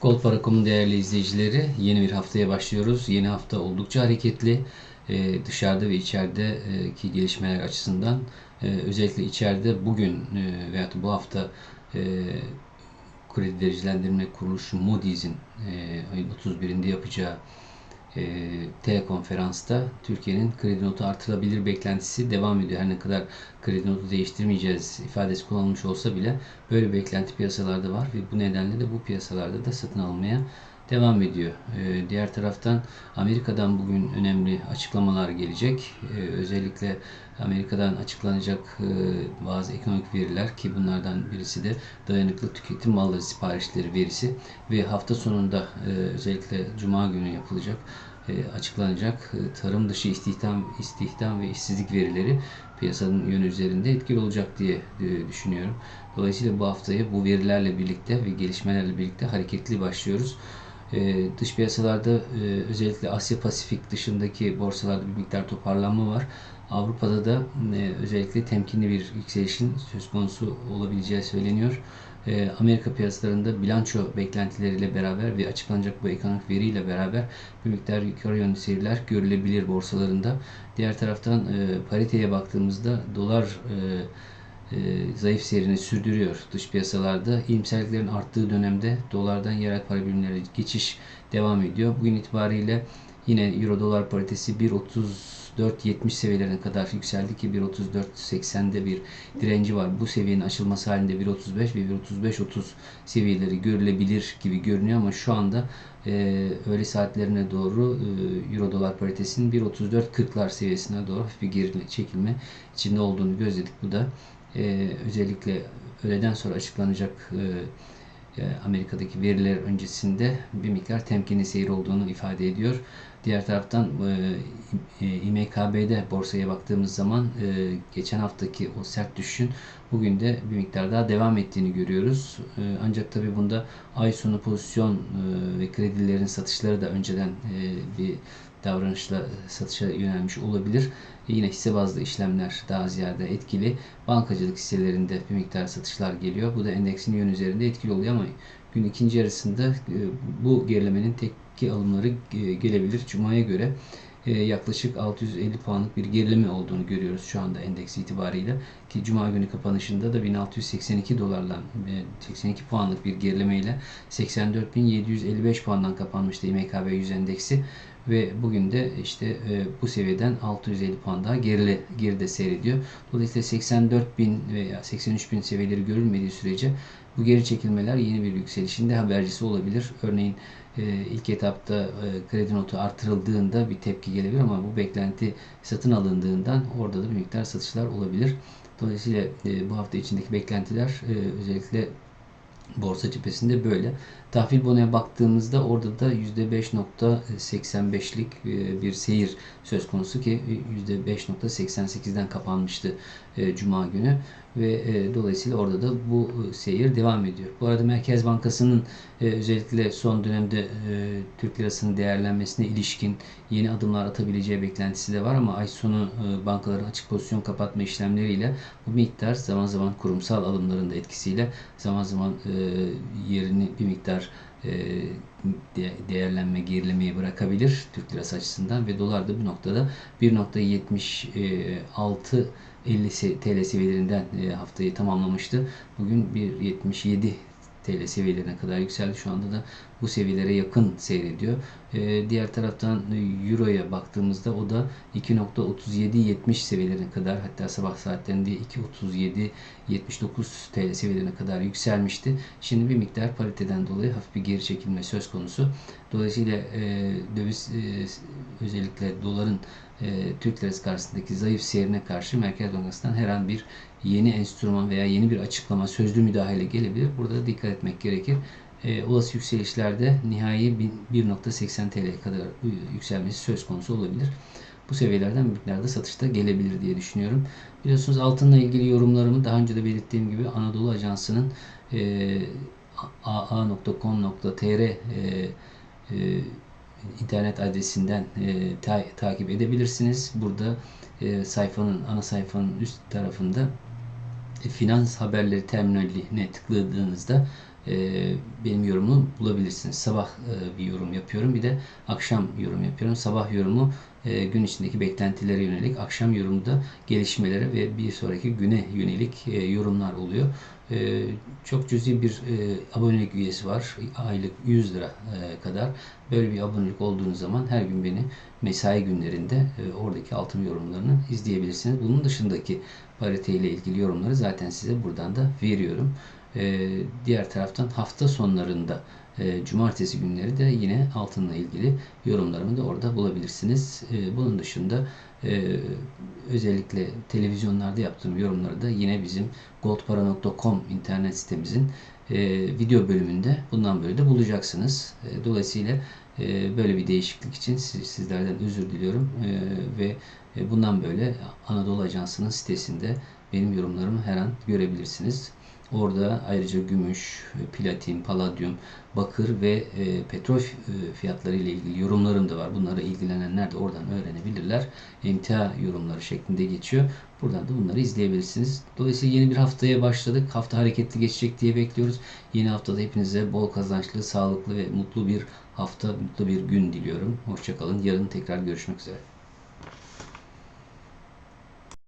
Gold Para.com'un değerli izleyicileri yeni bir haftaya başlıyoruz. Yeni hafta oldukça hareketli. Ee, dışarıda ve içerideki gelişmeler açısından e, özellikle içeride bugün e, veya bu hafta e, kredi derecelendirme kuruluşu Moody's'in e, ayın 31'inde yapacağı e, telekonferansta Türkiye'nin kredi notu artırılabilir beklentisi devam ediyor. Her ne kadar kredi notu değiştirmeyeceğiz ifadesi kullanılmış olsa bile böyle beklenti piyasalarda var ve bu nedenle de bu piyasalarda da satın almaya devam ediyor. E, diğer taraftan Amerika'dan bugün önemli açıklamalar gelecek. E, özellikle Amerika'dan açıklanacak e, bazı ekonomik veriler ki bunlardan birisi de dayanıklı tüketim malları siparişleri verisi ve hafta sonunda e, özellikle Cuma günü yapılacak e, açıklanacak tarım dışı istihdam, istihdam ve işsizlik verileri piyasanın yönü üzerinde etkili olacak diye düşünüyorum. Dolayısıyla bu haftayı bu verilerle birlikte ve gelişmelerle birlikte hareketli başlıyoruz. Dış piyasalarda özellikle Asya Pasifik dışındaki borsalarda bir miktar toparlanma var. Avrupa'da da e, özellikle temkinli bir yükselişin söz konusu olabileceği söyleniyor. E, Amerika piyasalarında bilanço beklentileriyle beraber ve açıklanacak bu ekonomik veriyle beraber bir miktar yukarı yönlü seyirler görülebilir borsalarında. Diğer taraftan e, pariteye baktığımızda dolar e, e, zayıf seyrini sürdürüyor dış piyasalarda. İyimserliklerin arttığı dönemde dolardan yerel para birimlerine geçiş devam ediyor. Bugün itibariyle yine euro dolar paritesi 1.30 4.70 seviyelerine kadar yükseldi ki 1.34.80'de bir direnci var. Bu seviyenin aşılması halinde 1.35 ve 1.35-30 seviyeleri görülebilir gibi görünüyor ama şu anda e, öğle saatlerine doğru e, Euro dolar paritesinin 1.34-40'lar seviyesine doğru bir geri çekilme içinde olduğunu gözledik. Bu da e, özellikle öğleden sonra açıklanacak e, e Amerika'daki veriler öncesinde bir miktar temkinli seyir olduğunu ifade ediyor. Diğer taraftan e, e İMKB'de borsaya baktığımız zaman e, geçen haftaki o sert düşüşün bugün de bir miktar daha devam ettiğini görüyoruz. E, ancak tabi bunda ay sonu pozisyon e, ve kredilerin satışları da önceden e, bir davranışla satışa yönelmiş olabilir. Yine hisse bazlı işlemler daha ziyade etkili. Bankacılık hisselerinde bir miktar satışlar geliyor. Bu da endeksin yön üzerinde etkili oluyor ama gün ikinci yarısında e, bu gerilemenin tek alımları e, gelebilir. Cuma'ya göre yaklaşık 650 puanlık bir gerileme olduğunu görüyoruz şu anda endeks itibariyle. Ki Cuma günü kapanışında da 1682 dolarla 82 e, puanlık bir gerilemeyle 84.755 puandan kapanmıştı İMKB 100 endeksi ve bugün de işte e, bu seviyeden 650 puan daha geride, geride seyrediyor. Dolayısıyla 84 bin veya 83 bin seviyeleri görülmediği sürece bu geri çekilmeler yeni bir yükselişin de habercisi olabilir. Örneğin e, ilk etapta e, kredi notu artırıldığında bir tepki gelebilir ama bu beklenti satın alındığından orada da bir miktar satışlar olabilir. Dolayısıyla e, bu hafta içindeki beklentiler özellikle borsa cephesinde böyle. Tahvil bonoya baktığımızda orada da %5.85'lik e, bir seyir söz konusu ki %5.88'den kapanmıştı e, Cuma günü ve e, dolayısıyla orada da bu seyir devam ediyor. Bu arada Merkez Bankası'nın özellikle son dönemde Türk lirasının değerlenmesine ilişkin yeni adımlar atabileceği beklentisi de var ama ay sonu bankaların açık pozisyon kapatma işlemleriyle bu miktar zaman zaman kurumsal alımların da etkisiyle zaman zaman yerini bir miktar e, değerlenme, gerilemeyi bırakabilir Türk lirası açısından ve dolar da bu noktada 1.76 50 TL seviyelerinden haftayı tamamlamıştı. Bugün 1.77 TL seviyelerine kadar yükseldi. Şu anda da bu seviyelere yakın seyrediyor. Ee, diğer taraftan Euro'ya baktığımızda o da 2.37-70 seviyelerine kadar hatta sabah saatlerinde 2.37-79 TL seviyelerine kadar yükselmişti. Şimdi bir miktar pariteden dolayı hafif bir geri çekilme söz konusu. Dolayısıyla e, döviz e, özellikle doların e, Türk lirası karşısındaki zayıf seyrine karşı Merkez Bankası'ndan her an bir yeni enstrüman veya yeni bir açıklama, sözlü müdahale gelebilir. Burada da dikkat etmek gerekir. E, olası yükselişlerde nihai 1.80 TL kadar yükselmesi söz konusu olabilir. Bu seviyelerden miktarda satışta gelebilir diye düşünüyorum. Biliyorsunuz altınla ilgili yorumlarımı daha önce de belirttiğim gibi Anadolu Ajansı'nın e, aa.com.tr e, e, internet adresinden e, ta, takip edebilirsiniz. Burada e, sayfanın ana sayfanın üst tarafında e, finans haberleri terminaline tıkladığınızda benim yorumumu bulabilirsiniz. Sabah e, bir yorum yapıyorum. Bir de akşam yorum yapıyorum. Sabah yorumu e, gün içindeki beklentilere yönelik, akşam yorumda gelişmelere ve bir sonraki güne yönelik e, yorumlar oluyor. Çok cüzi bir abonelik üyesi var. Aylık 100 lira kadar. Böyle bir abonelik olduğunuz zaman her gün beni mesai günlerinde oradaki altın yorumlarını izleyebilirsiniz. Bunun dışındaki parite ile ilgili yorumları zaten size buradan da veriyorum. E, diğer taraftan hafta sonlarında e, cumartesi günleri de yine altınla ilgili yorumlarımı da orada bulabilirsiniz. E, bunun dışında e, özellikle televizyonlarda yaptığım yorumları da yine bizim goldpara.com internet sitemizin e, video bölümünde bundan böyle de bulacaksınız. E, dolayısıyla e, böyle bir değişiklik için siz, sizlerden özür diliyorum e, ve e, bundan böyle Anadolu Ajansı'nın sitesinde benim yorumlarımı her an görebilirsiniz. Orada ayrıca gümüş, platin, paladyum, bakır ve e, petrol e, fiyatları ile ilgili yorumlarım da var. Bunlara ilgilenenler de oradan öğrenebilirler. Emtia yorumları şeklinde geçiyor. Buradan da bunları izleyebilirsiniz. Dolayısıyla yeni bir haftaya başladık. Hafta hareketli geçecek diye bekliyoruz. Yeni haftada hepinize bol kazançlı, sağlıklı ve mutlu bir hafta, mutlu bir gün diliyorum. Hoşçakalın. Yarın tekrar görüşmek üzere.